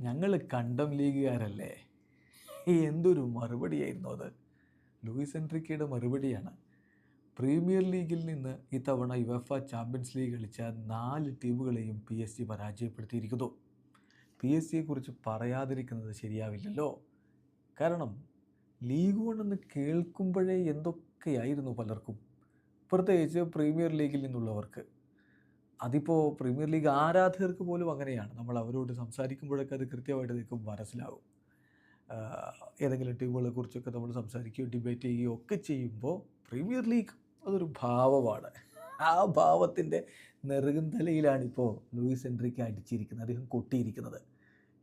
ഞങ്ങൾ കണ്ടം ലീഗുകാരല്ലേ? എന്തൊരു മറുപടിയായിരുന്നു അത്. ലൂയിസ് എൻട്രിക്കയുടെ മറുപടിയാണ്. പ്രീമിയർ ലീഗിൽ നിന്ന് ഇത്തവണ യുവഫ ചാമ്പ്യൻസ് ലീഗ് കളിച്ച നാല് ടീമുകളെയും പി എസ് ജി പരാജയപ്പെടുത്തിയിരിക്കുന്നു. പി എസ് ജിയെക്കുറിച്ച് പറയാതിരിക്കുന്നത് ശരിയാവില്ലല്ലോ. കാരണം ലീഗ് വൺ എന്ന് കേൾക്കുമ്പോഴേ എന്തൊക്കെയായിരുന്നു പലർക്കും. പ്രത്യേകിച്ച് പ്രീമിയർ ലീഗിൽ നിന്നുള്ളവർക്ക്. അതിപ്പോൾ പ്രീമിയർ ലീഗ് ആരാധകർക്ക് പോലും അങ്ങനെയാണ്. നമ്മൾ അവരോട് സംസാരിക്കുമ്പോഴൊക്കെ അത് കൃത്യമായിട്ട് നിൽക്കും മനസ്സിലാവും. ഏതെങ്കിലും ടീമുകളെ കുറിച്ചൊക്കെ നമ്മൾ സംസാരിക്കുകയോ ഡിബേറ്റ് ചെയ്യുകയോ ഒക്കെ ചെയ്യുമ്പോൾ പ്രീമിയർ ലീഗ് അതൊരു ഭാവമാണ്. ആ ഭാവത്തിന്റെ നെറുകുന്തലയിലാണിപ്പോൾ ലൂയിസ് എൻട്രിക്ക് അടിച്ചിരിക്കുന്നത് അദ്ദേഹം കൊട്ടിയിരിക്കുന്നത്.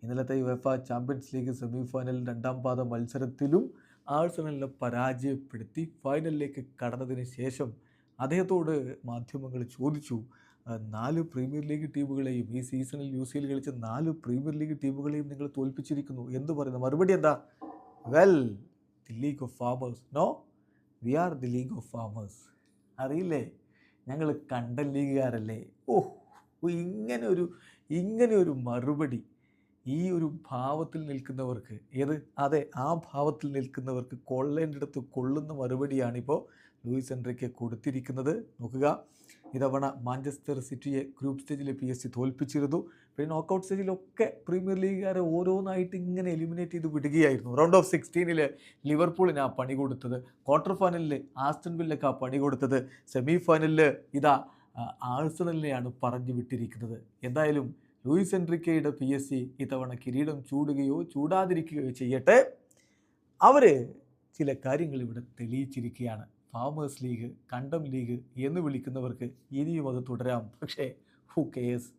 ഇന്നലത്തെ UEFA champions league semi final രണ്ടാം പാദ മത്സരത്തിലും ആഴ്സണലിനെ പരാജയപ്പെടുത്തി ഫൈനലിലേക്ക് കടന്നതിന് ശേഷം അദ്ദേഹത്തോട് മാധ്യമങ്ങൾ ചോദിച്ചു "ആ, നാല് പ്രീമിയർ ലീഗ് ടീമുകളെയും ഈ സീസണിൽ യു സിയിൽ കളിച്ച നാല് പ്രീമിയർ ലീഗ് ടീമുകളെയും നിങ്ങൾ തോൽപ്പിച്ചിരിക്കുന്നു. എന്ന് പറയുന്ന? മറുപടി എന്താ? Well the league of farmers no we are the league of farmers അറിയില്ലേ? ഞങ്ങൾ കണ്ടൻ ലീഗുകാരല്ലേ? ഓ ഇങ്ങനെ ഒരു ഇങ്ങനെ ഒരു മറുപടി. ഈ ഒരു ഭാവത്തിൽ നിൽക്കുന്നവർക്ക് ഏത്? അതെ ആ ഭാവത്തിൽ നിൽക്കുന്നവർക്ക് കൊള്ളേണ്ടടുത്ത് കൊള്ളുന്ന മറുപടിയാണിപ്പോൾ ലൂയിസ് എൻട്രിക്ക് കൊടുത്തിരിക്കുന്നത്. നോക്കുക. ഇതവണ മാഞ്ചസ്റ്റർ സിറ്റിയെ ഗ്രൂപ്പ് സ്റ്റേജിൽ പി എസ് സി തോൽപ്പിച്ചിരുന്നു. പിന്നെ നോക്കൗട്ട് സ്റ്റേജിലൊക്കെ പ്രീമിയർ ലീഗുകാരെ ഓരോന്നായിട്ട് ഇങ്ങനെ എലിമിനേറ്റ് ചെയ്ത് വിടുകയായിരുന്നു. റൗണ്ട് ഓഫ് സിക്സ്റ്റീനിൽ ലിവർപൂളിന് ആ പണി കൊടുത്തത്. ക്വാർട്ടർ ഫൈനലിൽ ആസ്റ്റൺ വില്ലക്ക് ആ പണി കൊടുത്തത്. സെമി ഫൈനലിൽ ഇതാ ആഴ്സണലിനെയാണ് പറഞ്ഞു വിട്ടിരിക്കുന്നത്. എന്തായാലും ലൂയിസ് എൻട്രിക്കയുടെ പി എസ് സി ഇത്തവണ കിരീടം ചൂടുകയോ ചൂടാതിരിക്കുകയോ ചെയ്യട്ടെ. അവർ ചില കാര്യങ്ങൾ ഇവിടെ തെളിയിച്ചിരിക്കുകയാണ്. ഫാമേഴ്സ് ലീഗ് കണ്ടം ലീഗ് എന്ന് വിളിക്കുന്നവർക്ക് ഇനിയും അത് തുടരാം. പക്ഷേ ഹു കെയേഴ്സ്